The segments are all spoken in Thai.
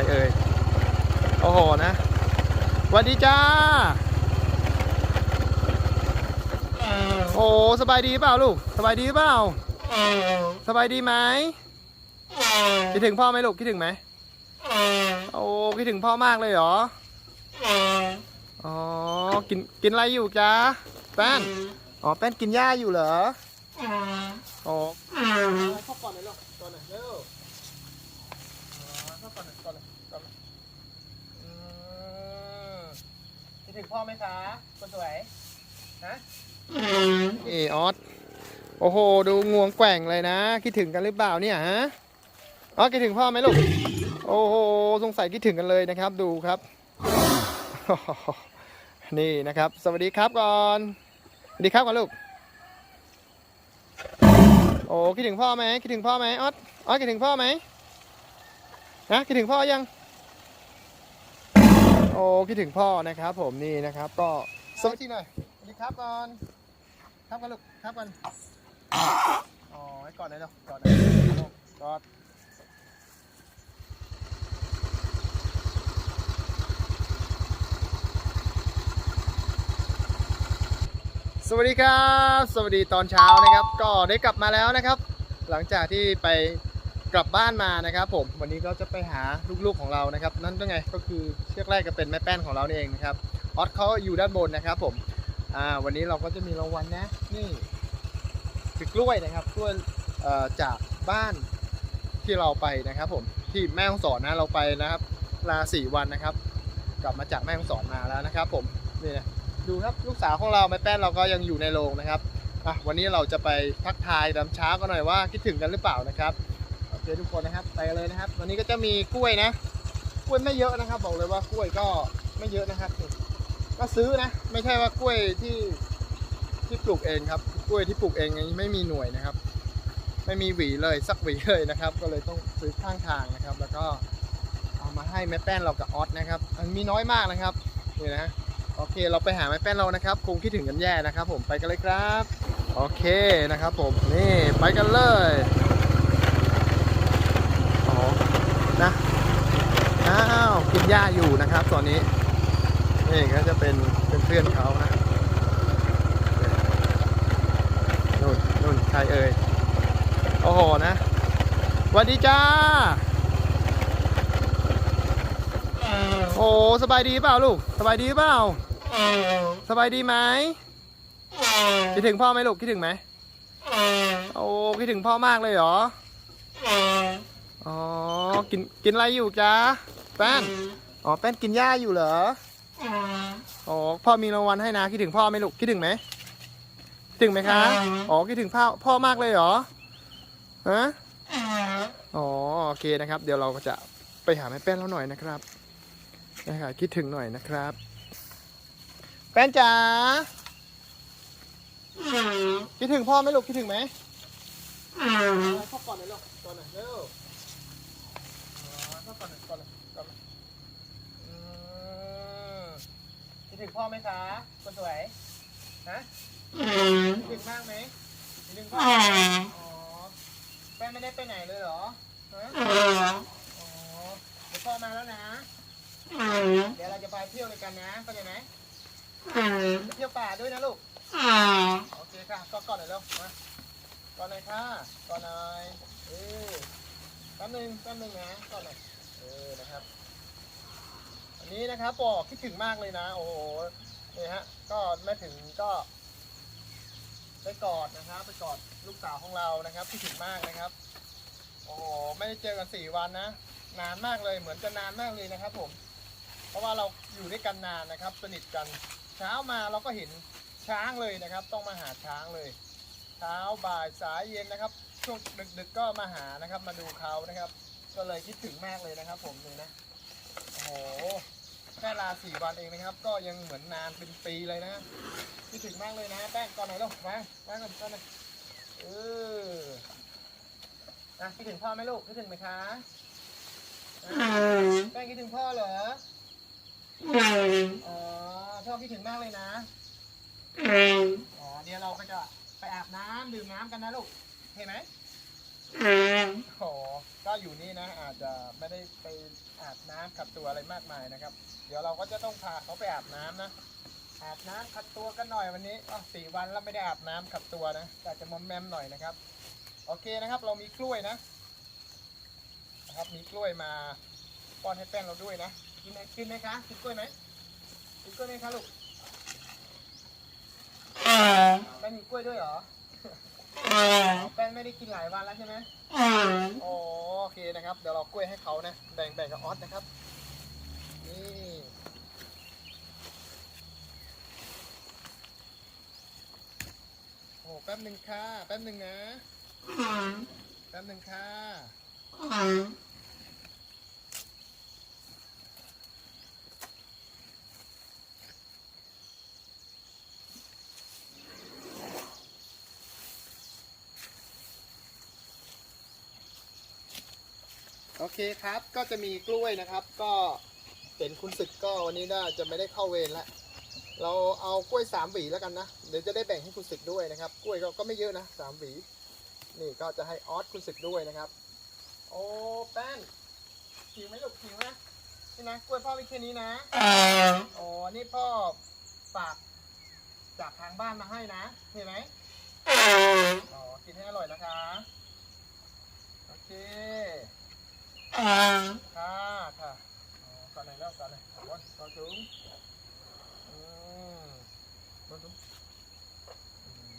รเอ่ย โอ้โหนะสวัสดีจ้า โอ้สบายดีเปล่าลูก สบายดีเปล่า สบายดีไหมคิดถึงพ่อไหมลูกคิดถึงไหมโอ้คิดถึงพ่อมากเลยเหรอ อ๋อ กินกินอะไรอยู่จ้าแป้น อ๋อ แป้นกินหญ้าอยู่เหรอ อ๋อเข้าก่อนเลยลูกก่อนหน่อยเร็วเข้าก่อนหน่อยก่อนหน่อยก่อนหน่อยอืมคิดถึง พ่อไหมคะคนสวยฮะเอออสโอ้โห ดูงวงแกว่งเลยนะ คิดถึงกันหรือเปล่าเนี่ยฮะอ๋อคิดถึงพ่อไหมลูก โอ้โห สงสัยคิดถึงกันเลยนะครับ ดูครับ นี่นะครับ สวัสดีครับก่อน สวัสดีครับก่อนลูก โอ้คิดถึงพ่อไหมคิดถึงพ่อไหมออสออสคิดถึงพ่อไหมนะคิดถึงพ่อยัง โอ้คิดถึงพ่อนะครับ ผมนี่นะครับ ก็สวัสดีหน่อยสวัสดีครับก่อนครับกันลูกครับกันอ๋อให้กอดหน่อยเร็วกอดหน่อยลูกกอดสวัสดีครับ สวัสดีตอนเช้านะครับ ก็ได้กลับมาแล้วนะครับ หลังจากที่ไป กลับบ้านมานะครับผมวันนี้ก็จะไปหาลูกๆของเรานะครับ นั่นก็ไงก็คือเชือกแรกก็เป็นแม่แป้นของเราเองนะครับออสเขาอยู่ด้านบนนะครับผมอ่าวันนี้เราก็จะมีรางวัลนะ นี่คือกล้วยนะครับกล้วยจากบ้านที่เราไปนะครับผมที่แม่ฮ่องสอนนะเราไปนะครับลาสี่วันนะครับ กลับมาจากแม่ฮ่องสอนมาแล้วนะครับ ผมนี่นะดูครับลูกสาวของเราแม่แป้นเราก็ยังอยู่ในโรงนะครับอะวันนี้เราจะไปทักทายตอนเช้ากันหน่อยว่าคิดถึงกันหรือเปล่านะครับ โอเคทุกคนนะครับไปเลยนะครับวันนี้ก็จะมีกล้วยนะ กล้วยไม่เยอะนะครับ บอกเลยว่ากล้วยก็ไม่เยอะนะครับ ก็ซื้อนะ ไม่ใช่ว่ากล้วยที่ที่ปลูกเองครับ กล้วยที่ปลูกเองยังไม่มีหน่วยนะครับ ไม่มีหวีเลยสักหวีเลยนะครับ ก็เลยต้องซื้อข้างทางนะครับ แล้วก็เอามาให้แม่แป้นเรากับออสนะครับ มันมีน้อยมากนะครับนี่นะโอเค เราไปหาแม่แป้นเรานะครับคงคิดถึงกันแย่นะครับ ผมไปกันเลยครับ โอเคนะครับ ผมนี่ไปกันเลย อ๋อนะอ้าวกินหญ้าอยู่นะครับ ตอนนี้ นี่ก็จะเป็นเป็นเพื่อนเขานะนู่นนู่นใครเอ่ยโอ้โหนะสวัสดีจ้า โอ้สบายดีเปล่าลูก สบายดีเปล่า สบายดีไหมคิดถึงพ่อไหมลูกคิดถึงไหมโอ้คิดถึงพ่อมากเลยเหรอ อ๋อ กินกินอะไรอยู่จ้า แป้น อ๋อ แป้นกินหญ้าอยู่เหรอ อ๋อ พ่อมีรางวัลให้นะ คิดถึงพ่อไหมลูก คิดถึงไหมคิดถึงไหมคะ อ๋อ คิดถึงพ่อ พ่อมากเลยเหรอ ฮะ อ๋อ โอเคนะครับ เดี๋ยวเราก็จะไปหาแม่แป้นเราหน่อยนะครับ นะครับ คิดถึงหน่อยนะครับ แป้นจ๋า คิดถึงพ่อไหมลูก คิดถึงไหมพ่อก่อนเลยลูกก่อนหน่อยเร็ว ก่อนหน่อยก่อนหน่อยก่อนหน่อยอืมคิ ดถึงพ่อไหมคะคนสวยฮะคิดถึงมากไหมคิดถึงพ่ออ๋อแม่ไม่ได้ไปไหนเลยเหรอฮะอ๋อเดี๋ยวพ่อมาแล้วนะ เดี๋ยวเราจะไปเที่ยวด้วยกันนะเข้าใจไหมไปเที่ยวป่าด้วยนะลูกโอเคค่ะก็ก่อนหน่อยเร็วมาก่อนหน่อยค่ะก่อนหน่อยเออแป๊บนึงแป๊บนึงนะก่อนหน่อยเออนะครับ อันนี้นะครับบอกคิดถึงมากเลยนะ โอ้โหนี่ฮะ ก็แม่ถึงก็ไปกอดนะครับ ไปกอดลูกสาวของเรานะครับคิดถึงมากนะครับ โอ้โหไม่ได้เจอกันสี่วันนะนานมากเลยเหมือนจะนานมากเลยนะครับ ผม เพราะว่าเราอยู่ด้วยกันนานนะครับ สนิทกัน เช้ามาเราก็เห็นช้างเลยนะครับ ต้องมาหาช้างเลยเช้าบ่ายสายเย็นนะครับ ช่วงดึกๆก็มาหานะครับ มาดูเขานะครับ ก็เลยคิดถึงมากเลยนะครับ ผมเลยนะโอ้โห แค่ลาสี่วันเองนะครับ ก็ยังเหมือนนานเป็นปีเลยนะคิดถึงมากเลยนะแป้งก่อนหน่อยลูกมามาก่อนก่อนหน่อยเออนะคิดถึงพ่อไหมลูกคิดถึงไหมคะอะแป้งคิดถึงพ่อเหรออ๋อพ่อคิดถึงมากเลยนะอ๋อเดี๋ยวเราก็จะไปอาบน้ำดื่มน้ำกันนะลูกเห็นไหมโอ้ก็อยู่นี่นะ อาจจะไม่ได้ไป อาบน้ำขัดตัวอะไรมากมายนะครับ เดี๋ยวเราก็จะต้องพาเขาไปอาบน้ำนะ อาบน้ำขัดตัวกันหน่อยวันนี้อ๋อสี่วันแล้วไม่ได้อาบน้ำขัดตัวนะแต่จะมอมแมมหน่อยนะครับ โอเคนะครับ เรามีกล้วยนะนะครับมีกล้วยมาป้อนให้แป้งเราด้วยนะกินไหมกินไหมคะกินกล้วยไหมกินกล้วยไหมคะลูกแป้งมีกล้วยด้วยเหรอ แป้งไม่ได้กินหลายวันแล้วใช่ไหมโอโอเคนะครับ เดี๋ยวเรากล้วยให้เขานะ แบ่งแบ่งกับออสนะครับ นี่โอ้แป๊บหนึ่งค่ะ แป๊บหนึ่งนะ แป๊บหนึ่งค่ะ เคครับก็จะมีกล้วยนะครับ ก็เป็นคุณศึกก็วันนี้น่าจะไม่ได้เข้าเวรแล้วเราเอากล้วยสามหวีแล้วกันนะเดี๋ยวจะได้แบ่งให้คุณศึกด้วยนะครับ กล้วยก็ก็ไม่เยอะนะสามหวีนี่ก็จะให้ออสคุณศึกด้วยนะครับ โอ้แป้นหิวไหมลูกหิวนะนี่นะกล้วยพ่อมีแค่นี้นะอ๋อนี่พ่อฝากจากทางบ้านมาให้นะเห็นไหมอ๋อกินให้อร่อยนะคะโอเค ค่ะค่ะอ๋อก่อนไหนแล้วก่อนไหนก่อนก่อนสูงอืมก่อนสูงอืม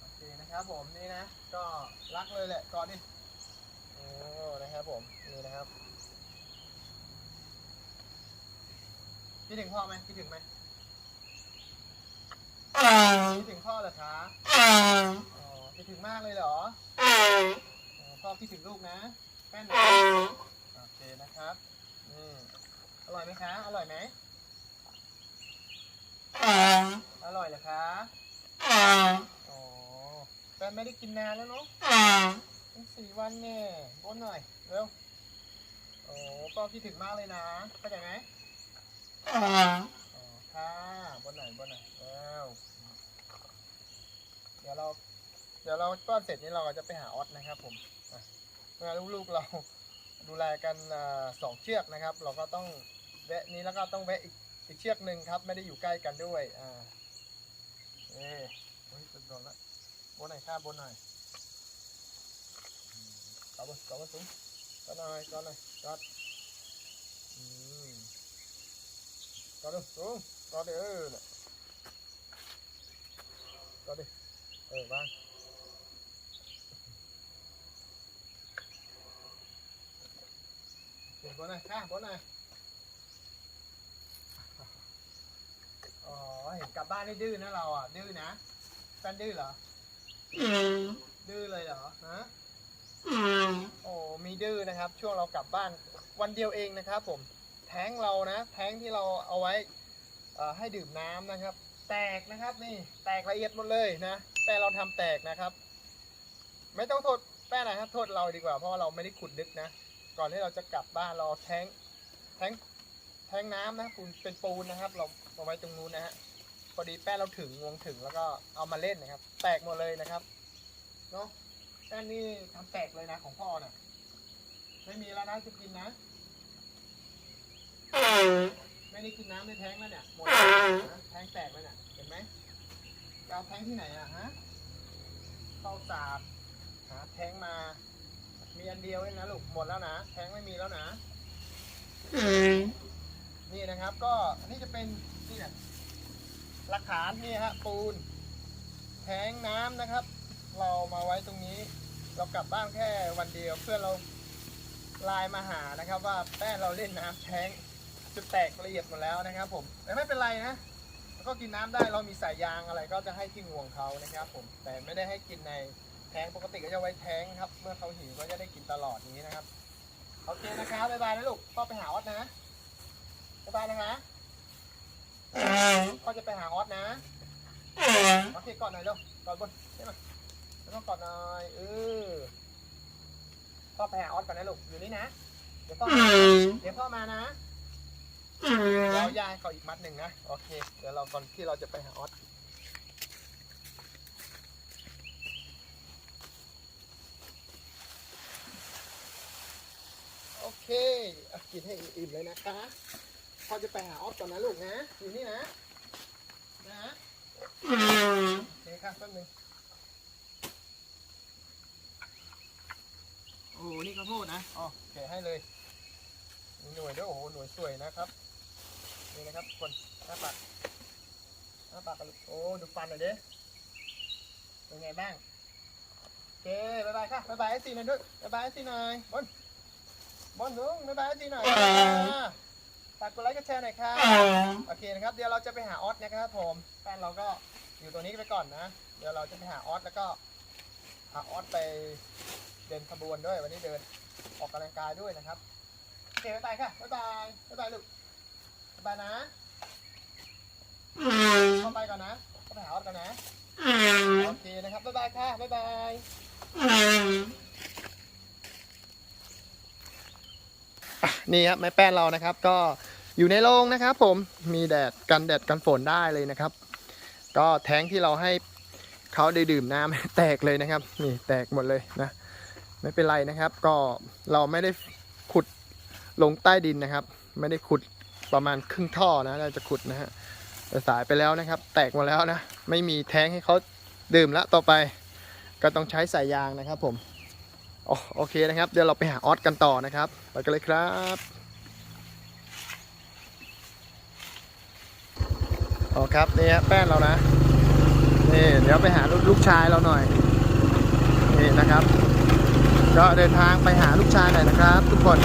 โอเคนะครับผมนี่นะ ก็รักเลยแหละก่อนดิโอ้นะครับผมนี่นะครับคิดถึงพ่อไหมคิดถึงไหมคิดถึงพ่อเหรอคะอ๋อคิดถึงมากเลยเหรออ๋อพ่อคิดถึงลูกนะแป้นนโอเคนะครับอืมอร่อยไหมคะ อร่อยไหมอร่อยเหรอคะโอ๋อแป้นไม่ได้กินนานแล้วเนาะเป็นสี่วันเนี่ยบนหน่อย เร็ว โอ้ก็คิดถึงมากเลยนะ เข้าใจไหมอ๋อค่ะบนหน่อยบนหน่อยแล้วเดี๋ยวเรา เดี๋ยวเราป้อนเสร็จนี้เราก็จะไปหาออสนะครับผม ลูกๆเราดูแลกันสองเชือกนะครับ เราก็ต้องแวะนี้แล้วก็ต้องแวะอีกอีกเชือกหนึ่งครับ ไม่ได้อยู่ใกล้กันด้วยอ่าเอ้โอ้ยสุดยอดละบนหน่อยข้าบนหน่อยอืมเกาบนเกาบสูงก็หน่อยก็หน่อยก็อืมก็ดูสูงก็ดิเออน่ะก็ดิเออวาง เดี๋ยว บนหน่อยค่ะบนน่อยอ๋อเห็นกลับบ้านได้ดื้อนะเราอะดื้อนะแฟนดื้อเหรอ ดื้อเลยเหรอฮะโอ้มีดื้อนะครับ ช่วงเรากลับบ้านวันเดียวเองนะครับ ผม แท้งเรานะแท้งที่เราเอาไว้ให้ดื่มน้ำนะครับ แตกนะครับนี่แตกละเอียดหมดเลยนะแต่เราทำแตกนะครับ ไม่ต้องโทษแป้นะครับโทษเราดีกว่าเพราะว่าเราไม่ได้ขุดลึกนะ ก่อนที่เราจะกลับบ้านเราแทงแทงแทงน้ำนะปูนเป็นปูนนะครับ เราเอาไว้ตรงนู้นนะฮะพอดีแป้นเราถึงวงถึงแล้วก็เอามาเล่นนะครับ แตกหมดเลยนะครับเนาะแป้นนี่ทำแตกเลยนะของพ่อน่ะ ไม่มีแล้วนะจะกินนะไม่ได้กินน้ำในแทงแล้วเนี่ยหมดแล้วนะแทงแตกแล้วเนี่ยเห็นไหมเอาแทงที่ไหนอะฮะเข้าสาบหาแทงมา มีอันเดียวเองนะลูกหมดแล้วนะแทงไม่มีแล้วนะ นี่นะครับ ก็อันนี้จะเป็นนี่นะหลักฐานนี่ฮะปูน แทงน้ำนะครับ เรามาไว้ตรงนี้ เรากลับบ้านแค่วันเดียวเพื่อนเราไลน์มาหานะครับ ว่าแป้งเราเล่นน้ำแทงจะแตกละเอียดหมดแล้วนะครับผมแต่ไม่เป็นไรนะแล้วก็กินน้ำได้เรามีสายยางอะไรก็จะให้ที่งวงเขานะครับ ผมแต่ไม่ได้ให้กินในแทงปกติก็จะไว้แทงครับ เมื่อเขาหิวก็จะได้กินตลอดอย่างนี้นะครับโอเคนะครับบ๊ายบายนะลูกพ่อไปหาออสนะบ๊ายบายนะคะพ่อจะไปหาออสนะโอเคกอดหน่อยเร็วกอดบนใช่ไหมแล้วก็กอดหน่อยเออพ่อไปหาออสก่อนนะลูกอยู่นี่นะเดี๋ยวพ่อมาเดี๋ยวพ่อมานะเดี๋ยวยายเขาอีกมัดหนึ่งนะโอเค เดี๋ยวเราก่อนที่เราจะไปหาออส เคเอากินให้อิ่มๆเลยนะคะพ่อจะไปหาออฟก่อนนะลูกนะ อยู่นี่นะ นะโอเคค่ะแป๊บนึงโอ้ นี่ข้าวโพดนะอ๋อแกะให้เลยมีหน่วยด้วยโอ้โหหน่วยสวยนะครับนี่นะครับคนหน้าปากหน้าปากกันโอ้ดูฟันหน่อยดิเป็นไงบ้างโอเคบายบายค่ะบายบายไอซีหน่อยด้วยบายบายไอซีหน่อยบอล บอลลุงบายบายไอซีหน่อยฝากกดไลค์กดแชร์หน่อยค่ะโอเคนะครับ เดี๋ยวเราจะไปหาออสนะครับผมแฟนเราก็อยู่ตรงนี้ไปก่อนนะ เดี๋ยวเราจะไปหาออสแล้วก็พาออสไปเดินขบวนด้วยวันนี้เดินออกกำลังกายด้วยนะครับโอเคบายบายค่ะบายบายบายบายลูกบายบายนะเข้าไปก่อนนะเข้าไปหาออสก่อนนะโอเคนะครับบ๊ายบายค่ะบ๊ายบาย นี่ครับไม้แป้นเรานะครับ ก็อยู่ในโรงนะครับ ผมมีแดดกันแดดกันฝนได้เลยนะครับ ก็แท้งที่เราให้เขาได้ดื่มน้ำแตกเลยนะครับ นี่แตกหมดเลยนะ ไม่เป็นไรนะครับ ก็เราไม่ได้ขุดลงใต้ดินนะครับ ไม่ได้ขุดประมาณครึ่งท่อนะเราจะขุดนะฮะแต่สายไปแล้วนะครับ แตกหมดแล้วนะ ไม่มีแท้งให้เขาดื่มล้วต่อไป ก็ต้องใช้สายยางนะครับผม โอโอเคนะครับ เดี๋ยวเราไปหาออสกันต่อนะครับไปกันเลยครับโอครับนี่ฮะแป้นเรานะนี่เดี๋ยวไปหาลลูกชายเราหน่อยนี่นะครับ ก็เดินทางไปหาลูกชายหน่อยนะครับ ทุกคน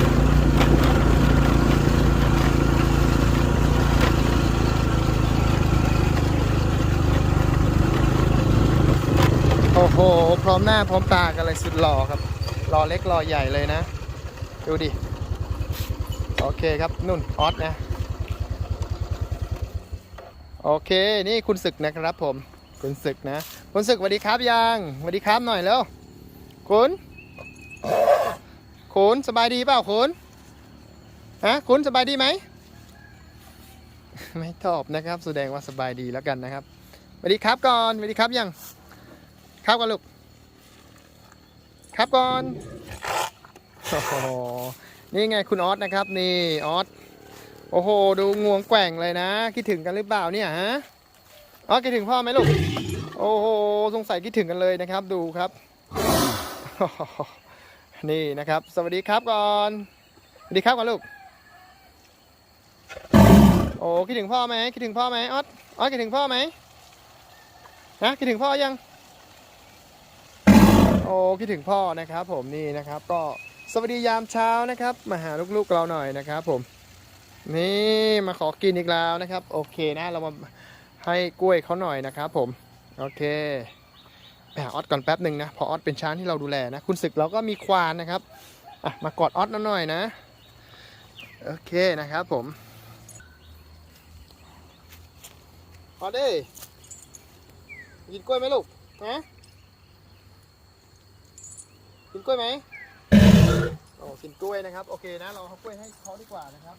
โอ้โห พร้อมหน้าพร้อมตากันเลยสุดหล่อครับ รอเล็กรอใหญ่เลยนะ ดูดิ โอเคครับนุ่นออสนะ โอเคนี่คุณศึกนะครับผม คุณศึกนะ คุณศึกสวัสดีครับยังสวัสดีครับหน่อยแล้ว คุณ คุณสบายดีเปล่าคุณฮะคุณสบายดีไหม ไม่ตอบนะครับ แสดงว่าสบายดีแล้วกันนะครับสวัสดีครับก่อนสวัสดีครับยังครับก่อนลูก ครับก่อนโอ้โหนี่ไงคุณออสนะครับ นี่ออสโอ้โห ดูงวงแกว่งเลยนะ คิดถึงกันหรือเปล่าเนี่ยฮะออสคิดถึงพ่อไหมลูกโอ้โหสงสัยคิดถึงกันเลยนะครับดูครับ นี่นะครับ สวัสดีครับก่อนสวัสดีครับก่อนลูกโอ้คิดถึงพ่อไหมคิดถึงพ่อไหมออสออสคิดถึงพ่อไหมฮะคิดถึงพ่อยัง อ้คิดถึงพ่อนะครับผมนี่นะครับ ก็สวัสดียามเช้านะครับ มาหาลูกๆเราหน่อยนะครับผม นี่มาขอกินอีกแล้วนะครับ โอเคนะเรามาให้กล้วยเขาหน่อยนะครับผม โอเคไปหาออสก่อนแป๊บหนึ่งนะพอออสเป็นช้างที่เราดูแลนะคุณศึกเราก็มีควานนะครับอะมากอดออสหน่อยนะ โอเคนะครับผมออสเด้กินกล้วยไหมลูกฮะ กินกล้วยไหมโอ้กินกล้วยนะครับ โอเคนะ เราเอากล้วยให้เขาดีกว่านะครับ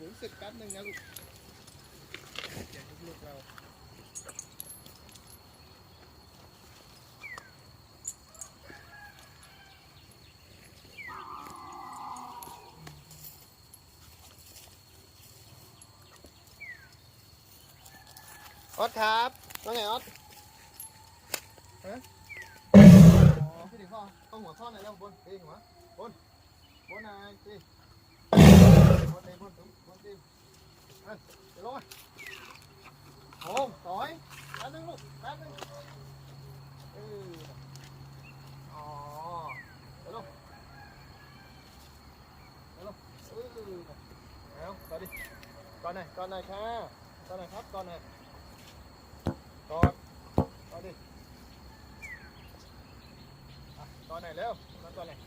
รู้สึกแป๊บหนึ่งนะลูกเดี๋ยวลูกเรา ออสครับว่าไงออสฮะอ๋อพี่ถึงพ่อต้องหัวพ่อหน่อยแล้วบนตีหัวบนบนนายตีบนตีบนตุ้มบนตีเฮ้ยเดี๋ยวลงมาโอ้ต่อยแป๊บนึงลูกแป๊บนึงเอออ๋อเดี๋ยวลงเดี๋ยวลงเออเอาต่อดิก่อนหน่อยก่อนหน่อยค่ะก่อนหน่อยครับก่อนหน่อย กอดกอดดิตอะกอดหนเร็วมากอน่อย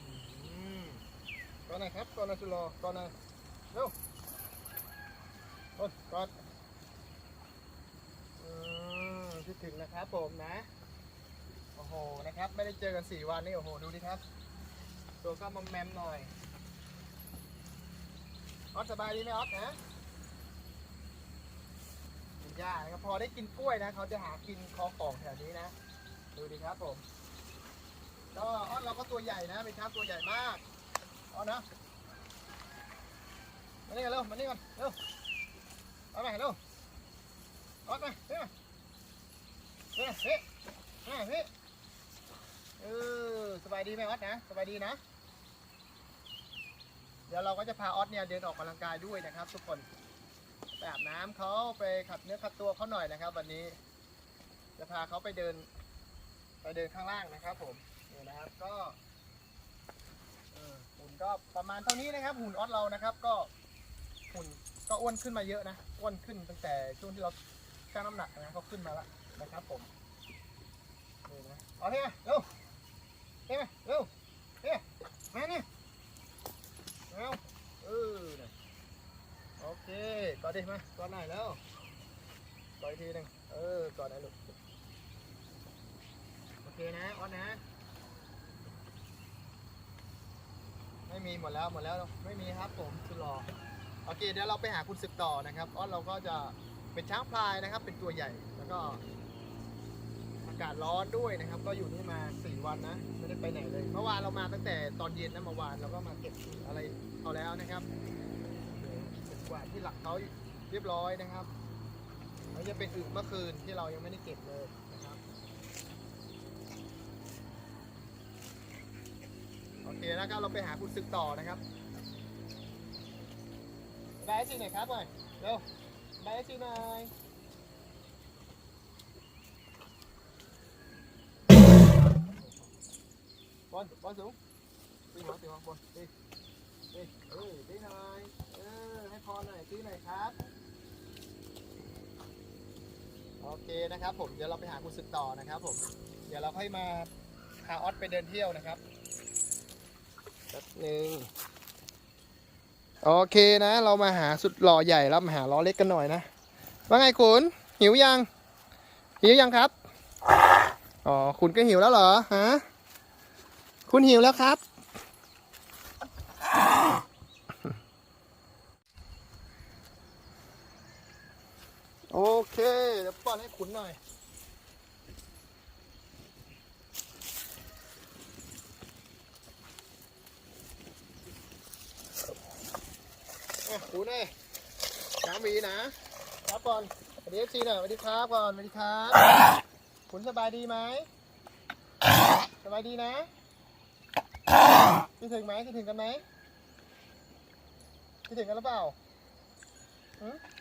อืมกอดหนครับกอดหน่อยสุดหล่อกอดหนเร็วกอดกอดอืมคิดถึงนะครับผมนะโอ้โหนะครับ ไม่ได้เจอกันสี่วันนี่โอ้โหดูดิครับ ตัวก็มอมแมมหน่อยออสสบายดีไหมออสนะ หญ้านะครับพอได้กินกล้วยนะเขาจะหากินคอของแถวนี้นะ ดูดิครับผมก็อ้อนเราก็ตัวใหญ่นะเป็นช้างตัวใหญ่มากอ้อนนะมานี่กันเร็วมานี่กันเร็วเอาไปเร็วอ้อนไปเฮ้ยเฮ้ยเฮ้ยเฮ้ยเออสบายดีไหมออสนะสบายดีนะ เดี๋ยวเราก็จะพาออสเนี่ยเดินออกกำลังกายด้วยนะครับ ทุกคน อาบน้ำเขาไปขัดเนื้อขัดตัวเขาหน่อยนะครับ วันนี้จะพาเขาไปเดิน ไปเดินข้างล่างนะครับผมนี่นะครับก็หุ่นก็ประมาณเท่านี้นะครับ หุ่นออสเรานะครับ ก็หุ่นก็อ้วนขึ้นมาเยอะนะอ้วนขึ้นตั้งแต่ช่วงที่เราชั่งน้ำหนักนะเขาขึ้นมาแล้วนะครับผมนี่นะเอาเฮ้ยเร็วเฮ้ยเร็วเฮ้ยมาเนี่ย เอาเออน่ะโอเคกอดดิ มากอดหน่อยแล้วกอดอีกทีหนึ่งเออกอดหน่อยลูกโอเคนะออดนะ ไม่มีหมดแล้วหมดแล้วไม่มีครับผมคุณรอโอเคเดี๋ยวเราไปหาคุณศึกต่อนะครับออดเราก็จะเป็นช้างพลายนะครับ เป็นตัวใหญ่แล้วก็อากาศร้อนด้วยนะครับ ก็อยู่นี่มา4วันนะไม่ได้ไปไหนเลยเมื่อวานเรามาตั้งแต่ตอนเย็นนะเมื่อวานเราก็มาเก็บอะไรเอาแล้วนะครับเก็บกวาที่หลักเขา เรียบร้อยนะครับแล้วจะเป็นอึเมื่อคืนที่เรายังไม่ได้เก็บเลยนะครับโอเคนะครับเราไปหาคุณศึกต่อนะครับได้สิหน่อยครับหน่อยเร็วได้สิหน่อยบอลบอลสูงตีหัวตีหัวบอลตีตีเออตีหน่อยเออให้พอหน่อยตีหน่อยครับ โอเคนะครับผมเดี๋ยวเราไปหาคุณศึกต่อนะครับผมเดี๋ยวเราค่อยมาพาออสไปเดินเที่ยวนะครับแป๊บหนึ่งโอเคนะ เรามาหาสุดหล่อใหญ่แล้วมาหาล้อเล็กกันหน่อยนะว่าไงคุณหิวยังหิวยังครับอ๋อคุณก็หิวแล้วเหรอฮะคุณหิวแล้วครับ โอเค เดี๋ยวป้อนให้ขุนหน่อย ขุนเอ้ยน้ำหวีนะครับก่อนสวัสดีเอฟซีหน่อยสวัสดีครับก่อนสวัสดีครับขุนสบายดีไหมสบายดีนะคิดถึงไหมคิดถึงกันไหมคิดถึงกันหรือเปล่าหืออ๋อ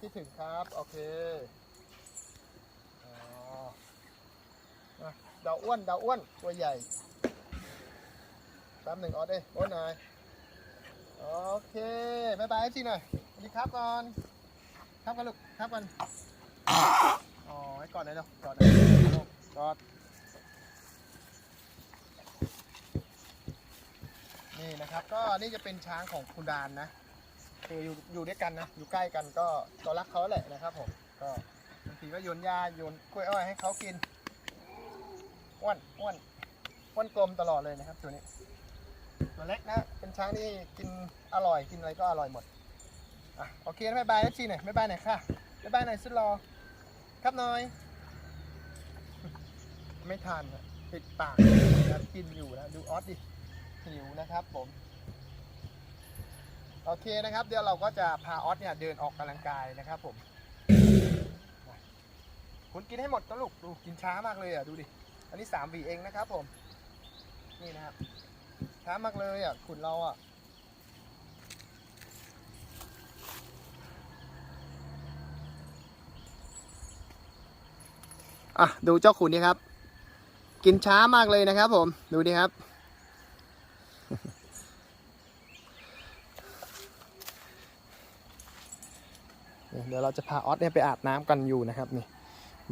คิดถึงครับ โอเคอ๋ออะดาวอ้วนดาวอ้วนตัวใหญ่แป๊บหนึ่งออดเอ้โอ้นหน่อยโอเคบายบายจีหน่อยสวัสดีครับก่อนครับกันลูกครับกันอ๋อให้ก่อนเลยเนาะก่อนเลยลูกกอดนี่นะครับก็นี่จะเป็นช้างของคุณดานนะ คืออยู่อยู่ด้วยกันนะ อยู่ใกล้กันก็ก็รักเขาแหละนะครับผม ก็บางทีก็โยนหญ้าโยนกล้วยอ้อยให้เขากินอ้วนอ้วนอ้วนกลมตลอดเลยนะครับตัวนี้ ตัวเล็กนะ เป็นช้างที่กินอร่อยกินอะไรก็อร่อยหมดอะโอเคบ๊ายบายแล้วชีหน่อยบ๊ายบายหน่อยค่ะบ๊ายบายหน่อยสุดรอครับน่อย ไม่ทานปิดปากกินอยู่นะดูออสดิหิวนะครับผม โอเคนะครับ เดี๋ยวเราก็จะพาออสเนี่ยเดินออกกำลังกายนะครับผมคุณกินให้หมดนะลูกดูกินช้ามากเลยอะดูดิอันนี้สามวีเองนะครับผม นี่นะครับช้ามากเลยอะขุนเราอะอะดูเจ้าขุนนี่ครับ กินช้ามากเลยนะครับผมดูดิครับ เดี๋ยวเราจะพาออสเนี่ยไปอาบน้ำกันอยู่นะครับนี่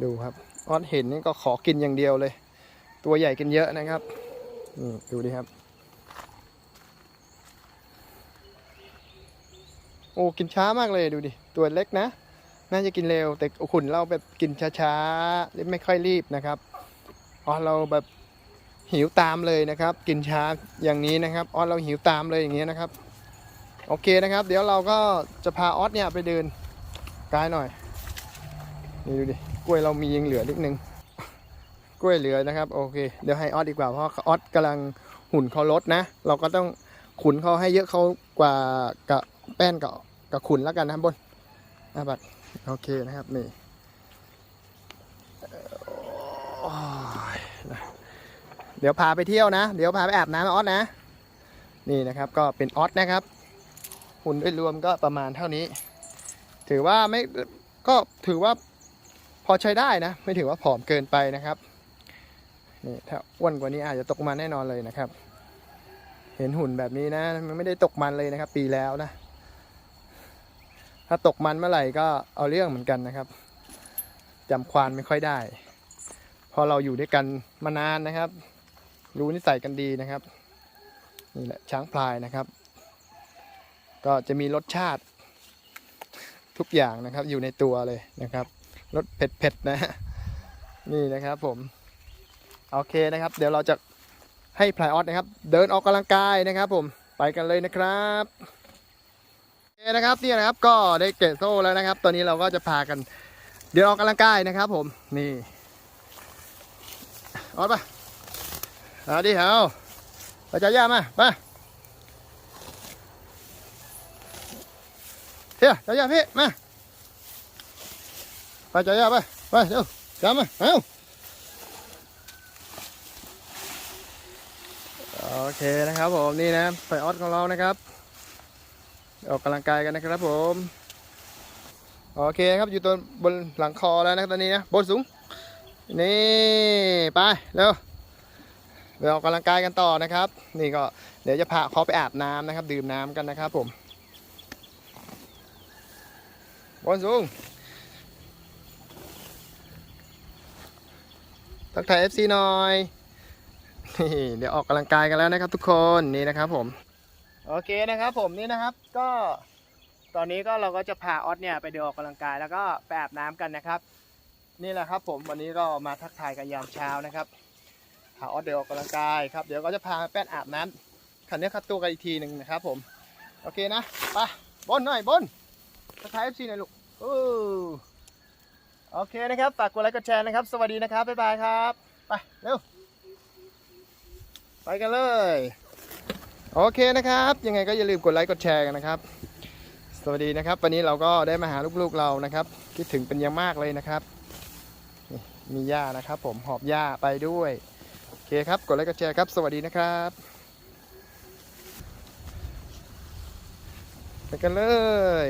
ดูครับออสเห็นนี่ก็ขอกินอย่างเดียวเลย ตัวใหญ่กินเยอะนะครับนี่ดูดิครับ โอ้กินช้ามากเลยดูดิตัวเล็กนะ น่าจะกินเร็ว แต่ขุนเราแบบกินช้าๆไม่ค่อยรีบนะครับอ๋อเราแบบหิวตามเลยนะครับ กินช้าอย่างนี้นะครับอ๋อเราหิวตามเลยอย่างเงี้ยนะครับ โอเคนะครับ เดี๋ยวเราก็จะพาออสเนี่ยไปเดิน กายหน่อย นี่ดูดิ กล้วยเรามียังเหลือนิดนึง กล้วยเหลือนะครับ โอเค เดี๋ยวให้ออสดีกว่า เพราะออสกำลังหุ่นเขาลดนะ เราก็ต้องขุนเขาให้เยอะเขากว่ากับแป้นกับกับขุนแล้วกันนะบบนนะบัดโอเคนะครับนี่เดี๋ยวพาไปเที่ยวนะ เดี๋ยวพาไปอาบน้ำออสนะ นี่นะครับก็เป็นออสนะครับ หุ่นโดยรวมก็ประมาณเท่านี้ ถือว่าไม่ก็ถือว่าพอใช้ได้นะ ไม่ถือว่าผอมเกินไปนะครับนี่ถ้าอ้วนกว่านี้อาจจะตกมันแน่นอนเลยนะครับ เห็นหุ่นแบบนี้นะมันไม่ได้ตกมันเลยนะครับ ปีแล้วนะ ถ้าตกมันเมื่อไหร่ก็เอาเรื่องเหมือนกันนะครับจำควานไม่ค่อยได้ พอเราอยู่ด้วยกันมานานนะครับ รู้นิสัยกันดีนะครับนี่แหละช้างพลายนะครับ ก็จะมีรสชาติ ทุกอย่างนะครับอยู่ในตัวเลยนะครับรสเผ็ดๆนะฮะนี่นะครับผมโอเคนะครับ เดี๋ยวเราจะให้พลายออสนะครับ เดินออกกำลังกายนะครับ ผมไปกันเลยนะครับโอเคนะครับนี่นะครับก็ได้เกะโซ่แล้วนะครับ ตอนนี้เราก็จะพากัน เดินออกกำลังกายนะครับ ผมนี่ออสไปเอาดิเอาไปจ่ายยามาไป เฮียจ่ายยาพี่มาไปจ่ายยาไปไปเร็วจ่ามาเร็วโอเคนะครับผมนี่นะไฟออสของเรานะครับออกกำลังกายกันนะครับผมโอเคครับอยู่ตัวบนหลังคอแล้วนะตอนนี้นะบนสูงนี่ไปเร็วเดี๋ยวออกกำลังกายกันต่อนะครับ นี่ก็เดี๋ยวจะพาเขาไปอาบน้ำนะครับ ดื่มน้ำกันนะครับผม บอลสูงทักทาย FC หน่อยนี่เดี๋ยวออกกำลังกายกันแล้วนะครับ ทุกคนนี่นะครับผม โอเคนะครับผมนี่นะครับก็ตอนนี้ก็เราก็จะพาออสเนี่ยไปเดินออกกำลังกายแล้วก็ไปอาบน้ำกันนะครับ นี่แหละครับผมวันนี้ก็มาทักทายกันยามเช้านะครับพาออสเดินออกกำลังกายครับเดี๋ยวก็จะพาแป้นอาบน้ำขันเนื้อขัดตัวกันอีกทีหนึ่งนะครับผม โอเคนะไปบนหน่อยบน ทักทาย FC หน่อยลูกโอ้โอเคนะครับ ฝากกดไลค์กดแชร์นะครับ สวัสดีนะครับ บ๊ายบายครับ ไป เร็ว ไปกันเลย โอเคนะครับ ยังไงก็อย่าลืมกดไลค์กดแชร์กันนะครับ สวัสดีนะครับ วันนี้เราก็ได้มาหาลูกๆเรานะครับ คิดถึงเป็นอย่างมากเลยนะครับ มีหญ้านะครับ ผม หอบหญ้าไปด้วย โอเคครับ กดไลค์กดแชร์ครับ สวัสดีนะครับไปกันเลย